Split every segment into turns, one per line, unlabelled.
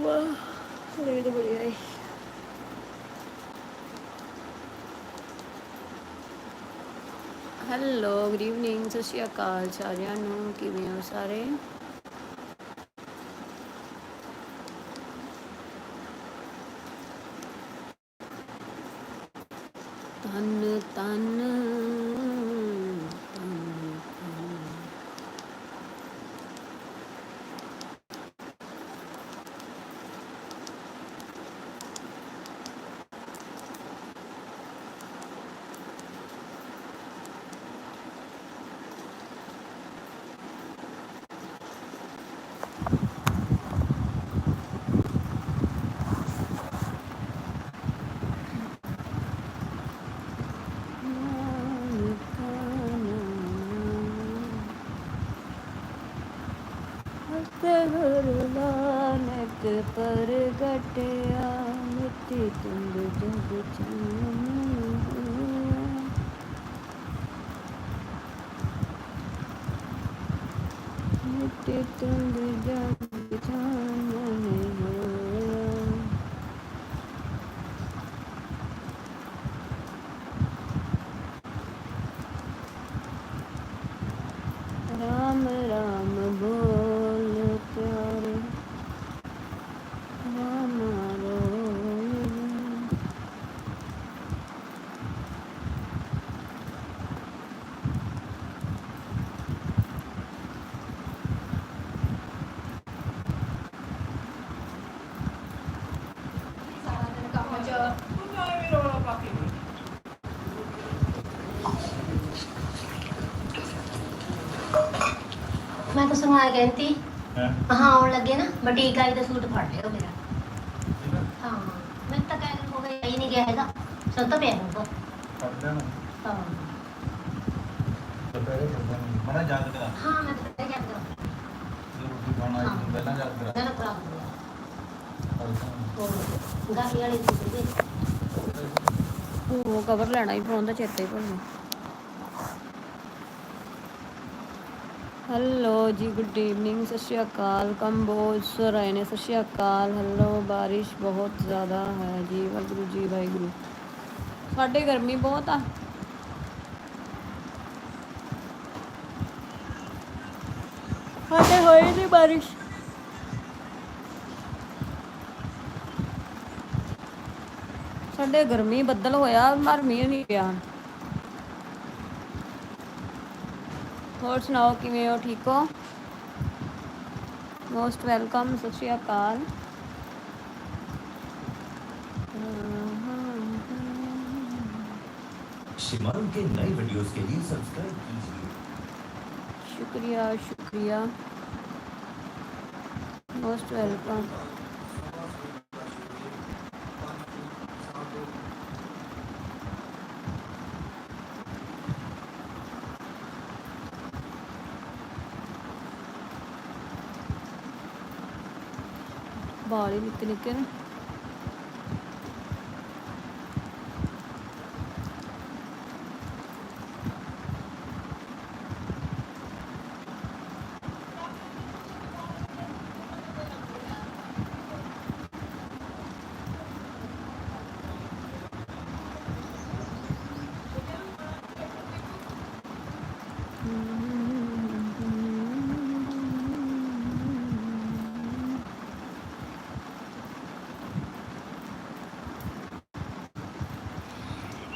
ਵਾਹ ਨੀਂਦ ਬੜੀ ਆਈ। ਹੈਲੋ ਗੁੱਡ ਈਵਨਿੰਗ ਸਤਿ ਸ਼੍ਰੀ ਅਕਾਲ ਸਾਰਿਆਂ ਨੂੰ, ਕਿਵੇਂ ਹੋ ਸਾਰੇ ਤਨ ਤਨ ਤਨ ਤਨ ਨਾਨਕ ਪ੍ਰਗਟਿਆ ਮਿੱਟੀ ਤੁੰਦ
ਮੈਂ ਤਾਂ ਸਮਾਂ ਕਹਿੰਦੀ
ਹੈਂ?
ਹਾਂ ਆਉਣ ਲੱਗੇ ਨਾ ਬਟੀਕ ਆਈ ਦਾ ਸੂਟ ਫੜ ਲਿਓ ਮੇਰਾ।
ਠੀਕ ਆ?
ਹਾਂ ਮੈਂ ਤਾਂ ਕਹਿ ਰਿਹਾ ਹੋ ਗਿਆ ਹੀ ਨਹੀਂ ਗਿਆ ਹੈਗਾ। ਸਭ ਤਾਂ ਪਿਆ ਹੋਊਗਾ
ਫੜ ਲੈਣਾ
ਹਾਂ।
ਦੁਪਹਿਰੇ ਕਰਦਾ ਨਹੀਂ। ਮੜਾ ਯਾਦ ਕਰਾ।
ਹਾਂ ਮੈਂ ਤਾਂ ਕਹਿ ਰਿਹਾ
ਜੇ ਰੋਟੀ ਖਾਣਾ
ਹਾਂ।
ਹੈ ਪਹਿਲਾਂ ਯਾਦ ਕਰਾ।
ਮੈਂ ਨਾ ਕਰਾ ਦੂੰਗਾ
ਪਰਸੋਂ।
ਹੋਰ ਗਾਲੀ ਵਾਲੀ ਸੂਟ ਦੇ
ਉਹ ਕਵਰ ਲੈਣਾ ਹੀ ਫੋਨ ਦਾ ਚੇਤੇ ਹੀ ਭੁੱਲ ਗਿਆ। ਹੈਲੋ ਜੀ ਗੁੱਡ ਈਵਨਿੰਗ ਸਤਿ ਸ਼੍ਰੀ ਅਕਾਲ ਕੰਬੋਜ ਸਰ ਨੇ, ਸਤਿ ਸ਼੍ਰੀ ਅਕਾਲ ਹੈਲੋ ਬਾਰਿਸ਼ ਬਹੁਤ ਜ਼ਿਆਦਾ ਹੈ ਜੀ, ਵਾਹਿਗੁਰੂ ਜੀ, ਵਾਹਿਗੁਰੂ। ਸਾਡੇ ਗਰਮੀ ਬਹੁਤ ਆ। ਸਾਡੇ ਹੋਈ ਨਹੀਂ ਬਾਰਿਸ਼। ਸਾਡੇ ਗਰਮੀ ਬੱਦਲ ਹੋਇਆ ਪਰ ਮੀਂਹ ਨਹੀਂ ਪਿਆ ਹੋਰ ਸੁਣਾਓ ਕਿਵੇਂ ਹੋ ਠੀਕ ਹੋ ਮੋਸਟ ਵੈਲਕਮ ਸਤਿ ਸ਼੍ਰੀ ਅਕਾਲ
शिमारू के नए वीडियोस के लिए सब्सक्राइब कीजिए
शुक्रिया शुक्रिया मोस्ट वेलकम ਬਾਲ ਹੀ ਨਿੱਕੇ ਨਿੱਕੇ ਨੇ।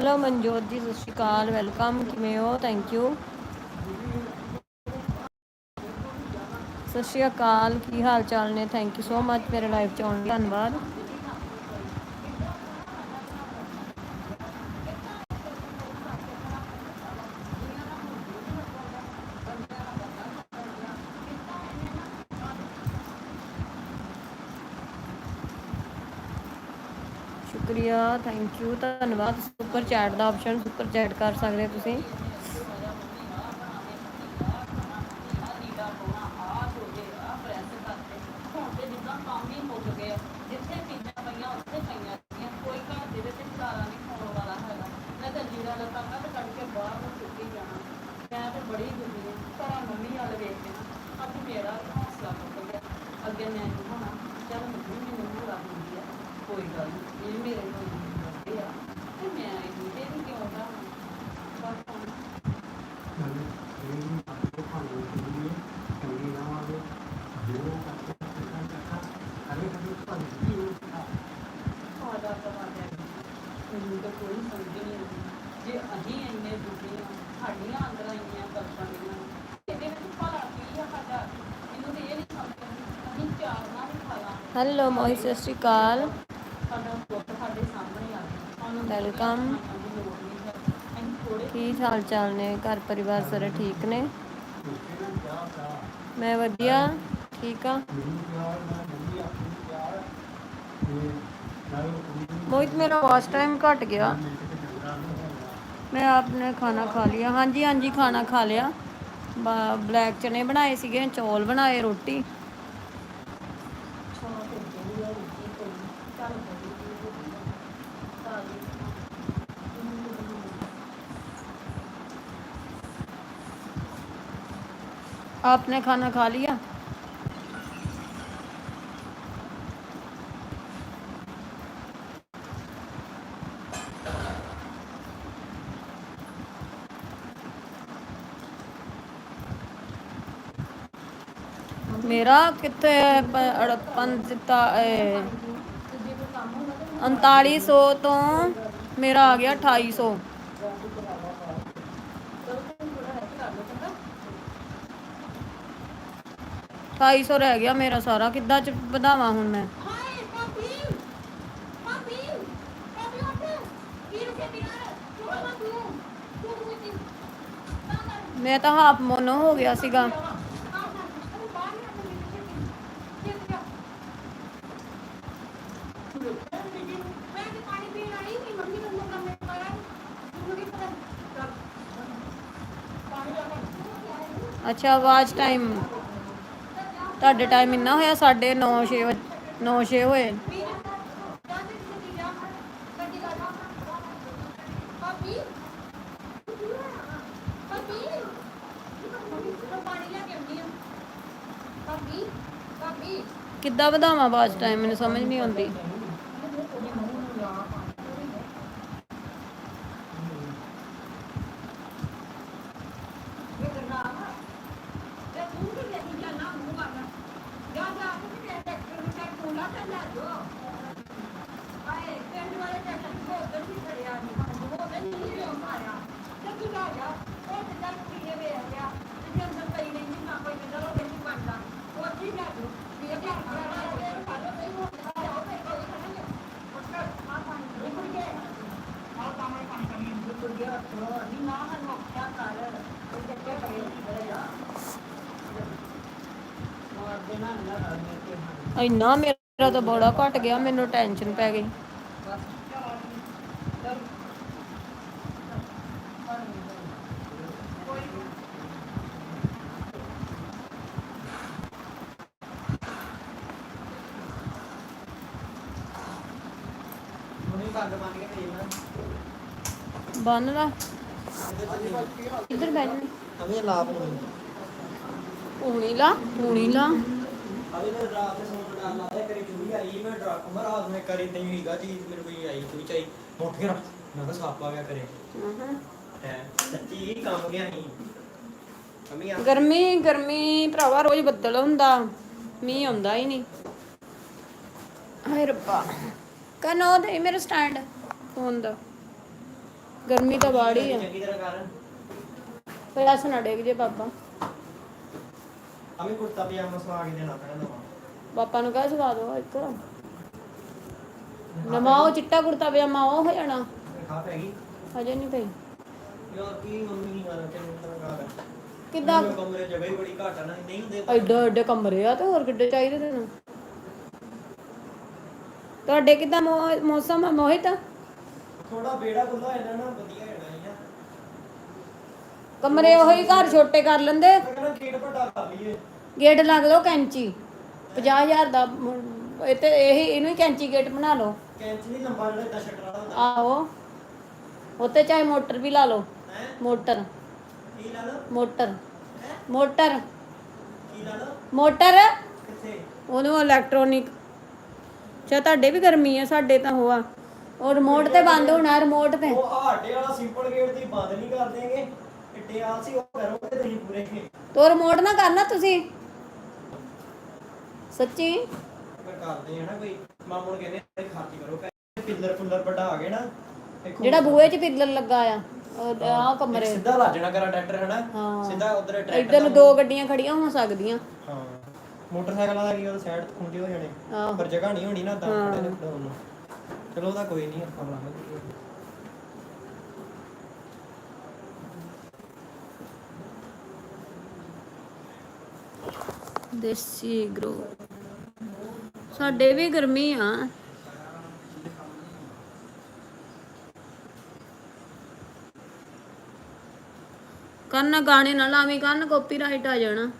ਹੈਲੋ ਮਨਜੋਤ ਜੀ ਸਤਿ ਸ਼੍ਰੀ ਅਕਾਲ ਵੈਲਕਮ ਕਿਵੇਂ ਹੋ? ਥੈਂਕ ਯੂ ਸਤਿ ਸ਼੍ਰੀ ਅਕਾਲ, ਕੀ ਹਾਲ ਚਾਲ ਨੇ? ਥੈਂਕ ਯੂ ਸੋ ਮਚ ਮੇਰੇ ਲਾਈਵ ਚ ਆਉਣ ਲਈ ਧੰਨਵਾਦ। ਸ਼ੁਕਰੀਆ ਥੈਂਕ ਯੂ ਧੰਨਵਾਦ ਸੁਪਰ ਚੈਟ ਦਾ ਆਪਸ਼ਨ ਸੁਪਰ ਚੈਟ ਕਰ ਸਕਦੇ ਹੋ ਤੁਸੀਂ
ਅੱਗੇ ਮੈਂ ਨਹੀਂ ਹੋਣਾ ਚੱਲ ਮੰਮੀ ਮੈਨੂੰ ਬੁਲਾ ਦਿੰਦੀ ਆ ਕੋਈ ਗੱਲ ਨਹੀਂ ਇਹ ਮੇਰੇ ਨੂੰ ਲੱਗੇ ਆ ਤੇ ਮੈਂ ਇਹ ਨਹੀਂ ਕਿਉਂ ਦਾ ਬਸ ਹੁਣ ਆਦਾ ਤੁਹਾਡਾ ਮੈਨੂੰ ਤਾਂ ਕੋਈ ਸਮਝ ਨਹੀਂ ਆਉਂਦੀ ਜੇ ਅਸੀਂ ਇੰਨੇ ਦੁਖੀ ਹਾਂ ਸਾਡੀਆਂ ਅੰਦਰਾਂ ਇੰਨੀਆਂ ਪਰੇਸ਼ਾਨੀਆਂ ਇਹਦੇ ਵਿੱਚ ਭਲਾ ਕੀ ਆ ਸਾਡਾ? ਇਹਨੂੰ ਤੇ ਇਹ ਨਹੀਂ ਸਮਝ ਅਸੀਂ ਚਾਰ ਨਾਲ ਹੀ ਖਾਲਾ
ਹੈਲੋ ਮੋਹਿਤ ਸਤਿ ਸ਼੍ਰੀ ਅਕਾਲ।
ਸਾਡਾ ਦੁੱਖ ਸਾਡੇ ਸਾਹਮਣੇ ਆ ਗਿਆ। ਵੈਲਕਮ
ਕੀ ਹਾਲ ਚਾਲ ਨੇ? ਘਰ ਪਰਿਵਾਰ ਸਾਰੇ ਠੀਕ ਨੇ? ਮੈਂ ਵਧੀਆ। ਠੀਕ ਆ? ਮੋਹਿਤ ਮੇਰਾ ਵਾਸ ਟਾਈਮ ਘਟ ਗਿਆ। मैं आपने खाना खा लिया हाँ जी हाँ जी खाना खा लिया ब- ब्लैक चने बनाए सीगे चौल बनाए रोटी आपने खाना खा लिया ਮੇਰਾ ਕਿੱਥੇ ਪ- ਅੜ- ਪੰਜ ਤਾ 3900 ਤੋਂ ਮੇਰਾ ਆ ਗਿਆ 2800 2800 ਰਹਿ ਗਿਆ ਮੇਰਾ ਸਾਰਾ। ਕਿੱਦਾਂ ਚ ਵਧਾਵਾਂ ਹੁਣ ਮੈਂ? ਮੈਂ ਤਾਂ ਹਾਫ ਮੋਨੋ ਹੋ ਗਿਆ ਸੀਗਾ
ਆ ਕਰ ਅਰੇ ਬਾਹਰ ਨਾ ਤੂੰ ਮੈਨੂੰ ਦੇਖ ਜਾ ਮੈਂ ਤੇ ਪਾਣੀ ਪੀਣ ਆਈ ਮੇਰੀ ਮੰਮੀ ਨੂੰ ਕੰਮ ਨਹੀਂ ਕਰਾਂ ਤੂੰ ਕੀ ਪਤਾ ਚੱਲ ਪਾਣੀ ਲਾ ਕੇ
ਅੱਛਾ, ਆਵਾਜ਼ ਟਾਈਮ ਤੁਹਾਡੇ ਟਾਈਮ ਇੰਨਾ ਹੋਇਆ ਸਾਡੇ 9 6 9 6 ਹੋਏ। ਕਿੱਦਾਂ ਵਧਾਵਾਂ ਆਵਾਜ਼ ਟਾਈਮ ਮੈਨੂੰ ਸਮਝ ਨਹੀਂ ਆਉਂਦੀ। ਇੰਨਾ ਮੇਰਾ ਤਾਂ ਬੜਾ ਘਟ ਗਿਆ ਮੈਨੂੰ ਟੈਨਸ਼ਨ ਪੈ ਗਈ। ਬੰਨ ਲਾ। ਇੱਧਰ ਬੈਠ
ਲਾਭ ਨੂੰ
ਪੂਣੀ ਲਾ ਪੂਣੀ ਲਾ।
ਅਵੇ ਨੇ ਰਾਤ ਦੇ ਸੌਣ ਦਾ ਲਾ ਦੇ ਕਰੀ ਚੂਹੀ ਆਈ ਮੈਂ ਡਰਾ ਮੈਂ ਰਾਤ ਨੂੰ ਕਰੀ ਤੇ ਹੀਗਾ ਚੀਜ਼ ਮੈਨੂੰ ਕੋਈ ਆਈ ਕੋਈ ਚਾਈ। ਉੱਠ ਕੇ ਰੱਖ ਮੈਂ ਕਿਹਾ ਸੱਪ ਆ ਗਿਆ ਕਰੇ ਹੈ ਸੱਚੀ ਕੰਮ ਗਿਆ ਨਹੀਂ ਅਮੀ ਆ।
ਗਰਮੀ ਗਰਮੀ ਭਰਾਵਾ ਰੋਜ਼ ਬੱਦਲ ਹੁੰਦਾ ਮੀਂਹ ਆਉਂਦਾ ਹੀ ਨਹੀਂ। ਹਾਏ ਰੱਬਾ ਕਨੋ ਦੇ ਮੇਰੇ ਸਟੈਂਡ ਫੋਨ ਦਾ। ਗਰਮੀ ਤਾਂ ਬਾੜੀ ਆ।
ਚੰਗੀ ਤਰ੍ਹਾਂ ਕਰ।
ਪੈਸ ਨਾ ਡੇਗ ਜੇ ਪਾਪਾ।
ਅਮੀ ਕੁੜਤਾ ਪਜਾਮਾ ਸਵਾ ਕੇ ਦੇਣਾ ਪੈਣਾ ਦਵਾ
ਪਾਪਾ ਨੂੰ ਕਹਿ ਸਵਾ ਦੋ ਇੱਕ। ਨਵਾਂ ਉਹ ਚਿੱਟਾ ਕੁੜਤਾ ਪਜਾਮਾ ਉਹ ਹੋ ਜਾਣਾ।
ਖਾ ਪੈ ਗਈ।
ਹਜੇ ਨਹੀਂ ਪਈ।
ਯਾਰ ਕੀ ਮੰਮੀ ਨਹੀਂ ਕਰ ਤੈਨੂੰ ਤਰ੍ਹਾਂ ਕਰ
ਕਿੱਦਾਂ?
ਮੇਰੇ ਕਮਰੇ ਜਗ੍ਹਾ ਹੀ ਬੜੀ ਘੱਟ ਆ ਨਾ ਨਹੀਂ ਹੁੰਦੇ
ਐਡੇ ਐਡੇ ਕਮਰੇ ਆ ਤੇ ਹੋਰ ਕਿੱਡੇ ਚਾਹੀਦੇ ਤੈਨੂੰ? ਤੁਹਾਡੇ ਕਿਦਾਂ ਮੌਸਮ ਆ ਮੋਹਿਤ?
ਥੋੜਾ ਬੇੜਾ ਖੁੱਲਾ ਇਹਨਾਂ ਨਾ ਵਧੀਆ ਹੈ
ਕਮਰੇ ਉਹੀ ਘਰ ਛੋਟੇ ਕਰ ਲੈਂਦੇ।
ਗੇਟ ਵੱਡਾ ਕਰ ਲਈਏ।
ਗੇਟ ਲੱਗ ਦੋ ਕੈਂਚੀ। 50000 ਦਾ ਮ- ਇਹ ਤੇ ਇਹੀ ਇਹਨੂੰ ਹੀ ਕੈਂਚੀ ਗੇਟ ਬਣਾ ਲਓ।
ਕੈਂਚ ਨਹੀਂ ਲੰਬਾ ਜਿਹੜਾ ਏਦਾਂ ਸ਼ਟਰ ਵਾਲਾ ਹੁੰਦਾ।
ਆਹੋ। ਉੱਤੇ ਚਾਹੇ ਮੋਟਰ ਵੀ ਲਾ ਲਓ।
ਹੈ?
ਮੋਟਰ।
ਕੀ ਲਾ ਲਓ?
ਮੋਟਰ। ਮੋਟਰ।
ਕੀ ਲਾ ਲਓ?
ਮੋਟਰ।
ਕਿੱਥੇ?
ਉਹਨੂੰ ਇਲੈਕਟ੍ਰੋਨਿਕ ਚਾ ਤੁਹਾਡੇ ਵੀ ਗਰਮੀ ਆ ਸਾਡੇ ਤਾਂ ਹੋਆ ਉਹ ਰਿਮੋਟ ਤੇ ਬੰਦ ਹੋਣਾ ਰਿਮੋਟ ਤੇ।
ਉਹ ਆਟੇ ਵਾਲਾ ਸਿੰਪਲ ਗੇਟ ਤੇ ਬੰਦ ਨਹੀਂ ਕਰ ਦੇਂਗੇ। ਇੱਟੇ ਆਲਸੀ ਉਹ ਕਰੋਗੇ ਤੁਸੀਂ ਪੂਰੇ
ਤੋ ਰਿਮੋਟ ਨਾ ਕਰਨਾ ਤੁਸੀਂ। ਸੱਚੀ?
ਮੈਂ ਕਰਦੇ ਆ ਨਾ ਕੋਈ ਮਾਮੂ ਨੂੰ ਕਹਿੰਦੇ ਖਰਚ ਕਰੋ ਪੈਸੇ ਪਿੱਲਰ ਪੁੱਲਰ ਵੱਡਾ ਆ ਗਏ ਨਾ ਦੇਖੋ।
ਜਿਹੜਾ ਬੂਹੇ 'ਚ ਪਿੱਲਰ ਲੱਗਾ ਆ ਉਹ ਆ ਕਮਰੇ।
ਸਿੱਧਾ ਲੱਜ ਜਾਣਾ ਕਰਾ ਟਰੈਕਟਰ ਹਨਾ?
ਹਾਂ।
ਸਿੱਧਾ ਉਧਰ ਟਰੈਕਟਰ
ਇੱਧਰ ਨੂੰ ਦੋ ਗੱਡੀਆਂ ਖੜੀਆਂ ਹੋ ਸਕਦੀਆਂ।
ਹਾਂ। ਮੋਟਰਸਾਈਕਲਾਂ ਦਾ ਕੀ ਉਹ ਸਾਈਡ ਖੁੰਡੇ ਹੋ ਜਾਣੇ।
ਆਹੋ।
ਪਰ ਜਗ੍ਹਾ ਨਹੀਂ ਹੋਣੀ ਨਾ ਤਾਂ। ਖੜੇ ਨੇ ਖੜਾਉਣ ਨੂੰ। ਚਲੋ ਉਹਦਾ ਕੋਈ ਨਹੀਂ ਆਪਾਂ ਬਣਾਵਾਂਗੇ
ਦੇਸੀ ਗਰੋ ਸਾਡੇ ਵੀ ਗਰਮੀ ਆ। ਕੰਨ ਗਾਣੇ ਨਾ ਲਾਵੀਂ ਕੰਨ ਕਾਪੀਰਾਈਟ ਆ ਜਾਣਾ।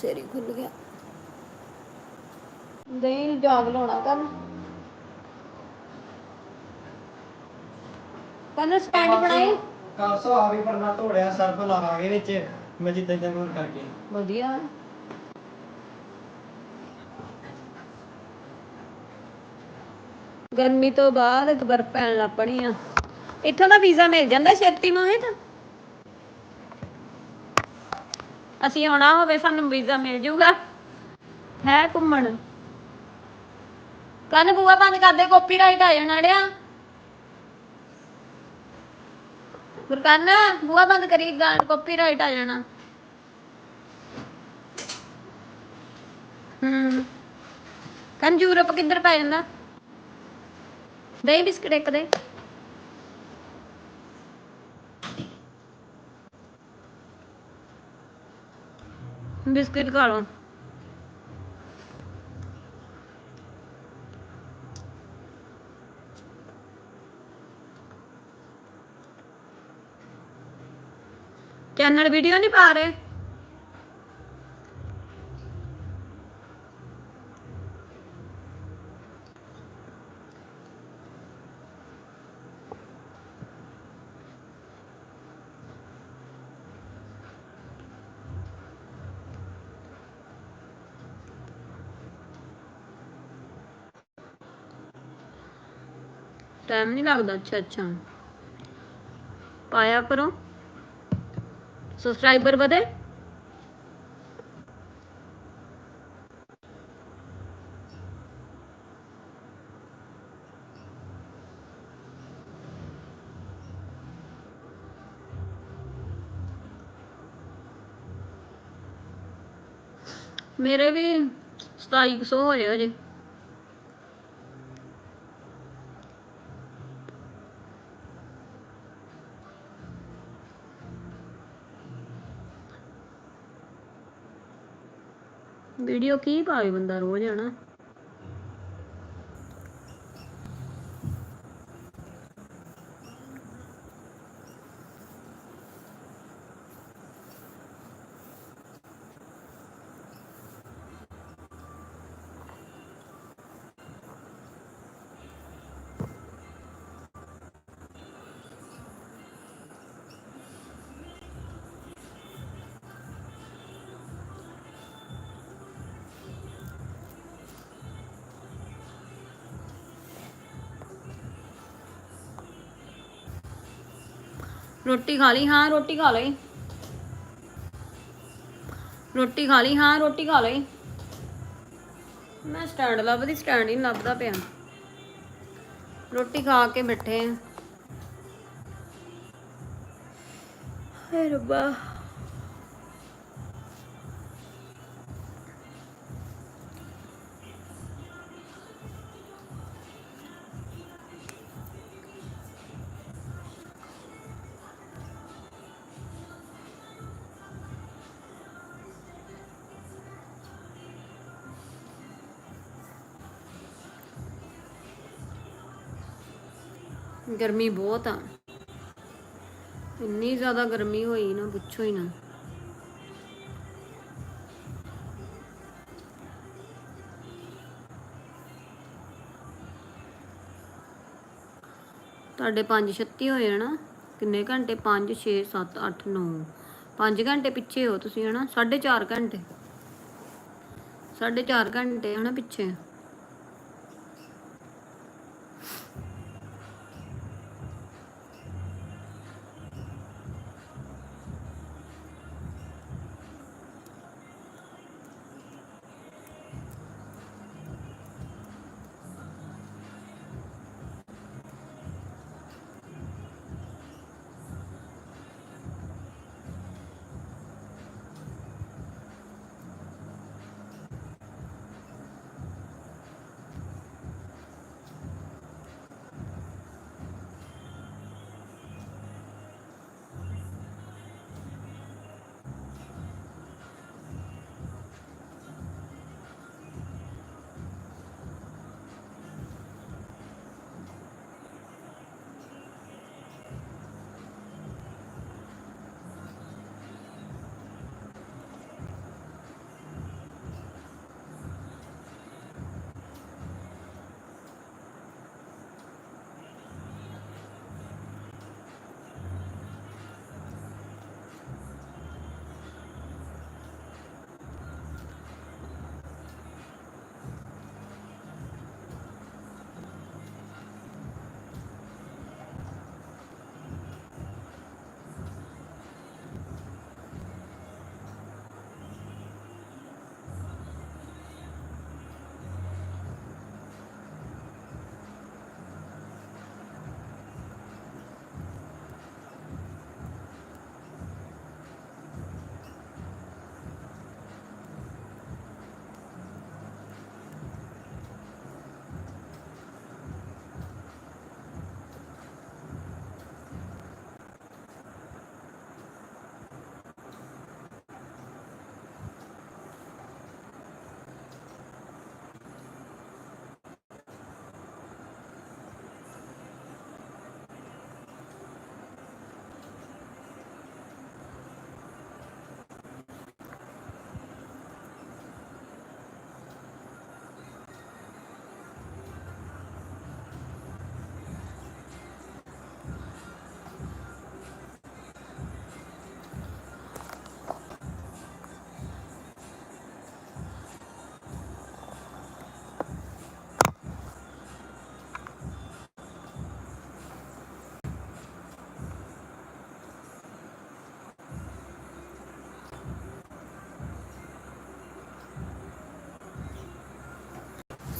ਸੇਰੀ ਖੁੱਲ ਗਿਆ। ਦਹੀਂ ਜਾਗ ਲਾਉਣਾ ਕੰਨ। ਕੰਨ ਸਟੈਂਡ ਬਣਾਈ
ਕਾਸੋ ਆ ਵੀ ਪਰਨਾ ਧੋੜਿਆ ਸਰਫ ਲਾਵਾਂਗੇ ਵਿੱਚ। ਮੈਂ ਜਿੱਦਾਂ ਜਿੱਦਾਂ ਹੁਣ ਕਰਕੇ।
ਵਧੀਆ। ਗਰਮੀ ਤੋਂ ਬਾਅਦ ਬਰਫ਼ ਪੈਣ ਲੱਗ ਪਣੀ ਆ। ਇੱਥੋਂ ਦਾ ਵੀਜ਼ਾ ਮਿਲ ਜਾਂਦਾ ਛੇਤੀ ਮੋਹਿਤ? ਅਸੀਂ ਆਉਣਾ ਹੋਵੇ ਸਾਨੂੰ ਵੀਜ਼ਾ ਮਿਲ ਜਾਊਗਾ ਹੈ ਘੁੰਮਣ? ਕੰਨ ਬੂਆ ਬੰਦ ਕਰਦੇ ਕਾਪੀਰਾਈਟ ਆ ਜਾਣਾ ਡਿਆ ਗੁਰਕਰਨ ਬੂਆ ਬੰਦ ਕਰੀ ਕਾਪੀਰਾਈਟ ਆ ਜਾਣਾ। ਹੂੰ। ਕੰਨ ਯੂਰਪ ਕਿੱਧਰ ਪੈ ਜਾਂਦਾ? ਦਹੀਂ ਬਿਸਕਟ ਇੱਕ ਦੇ। ਬਿਸਕਟ ਖਾ ਲਓ। ਚੈਨਲ ਵੀਡੀਓ ਨਹੀਂ ਪਾ ਰਹੇ? ਟਾਈਮ ਨਹੀਂ ਲੱਗਦਾ ਅੱਛਾ ਅੱਛਾ ਪਾਇਆ ਕਰੋ। ਸਬਸਕ੍ਰਾਈਬਰ ਵਧੇ। ਮੇਰੇ ਵੀ 2700 ਹੋਏ ਅਜੇ ਵੀਡੀਓ ਕੀ ਪਾਵੇ ਬੰਦਾ ਰੋਜ਼ ਹੈ ਨਾ ਰੋਟੀ ਖਾ ਲਈ, ਹਾਂ, ਰੋਟੀ ਖਾ ਲਈ। ਰੋਟੀ ਖਾ ਲਈ, ਹਾਂ, ਰੋਟੀ ਖਾ ਲਈ। ਮੈਂ ਸਟੈਂਡ ਲੱਭਦੀ ਸਟੈਂਡ ਹੀ ਨੀ ਲੱਭਦਾ ਪਿਆ। ਰੋਟੀ ਖਾ ਕੇ ਬੈਠੇ ਆ। ਹੇ ਰੱਬਾ। ਗਰਮੀ ਬਹੁਤ ਆ। ਇੰਨੀ ਜ਼ਿਆਦਾ ਗਰਮੀ ਹੋਈ ਨਾ, ਪੁੱਛੋ ਹੀ ਨਾ। ਤੁਹਾਡੇ 5:36 ਹੋਏ ਹਨਾ ਕਿੰਨੇ ਘੰਟੇ? 5 6 7 8 9 5 ਘੰਟੇ ਪਿੱਛੇ ਹੋ ਤੁਸੀਂ, ਹਨਾ? 4.5 ਘੰਟੇ। 4.5 ਘੰਟੇ, ਹਨਾ, ਪਿੱਛੇ।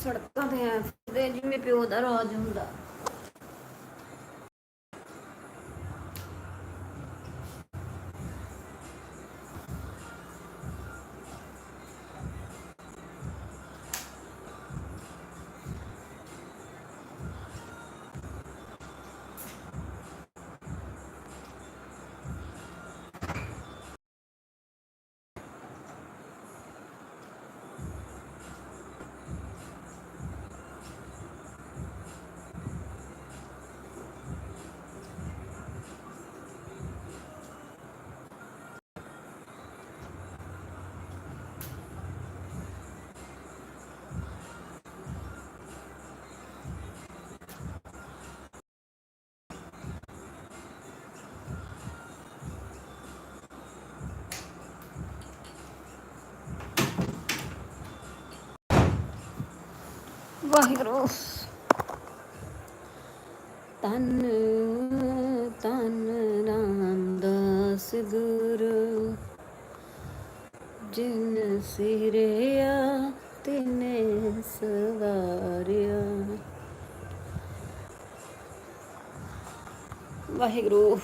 ਸੜਕਾਂ ਤੇ ਐ ਜਿਵੇਂ ਪਿਓ ਦਾ ਰਾਜ ਹੁੰਦਾ। ਵਾਹਿਗੁਰੂ। ਤਨ ਤਨ ਰਾਮਦਾਸ ਗੁਰੂ। ਜਿਨ ਸਿਰਿਆ ਤਿਨੇ ਸਵਾਰਿਆ। ਵਾਹਿਗੁਰੂ।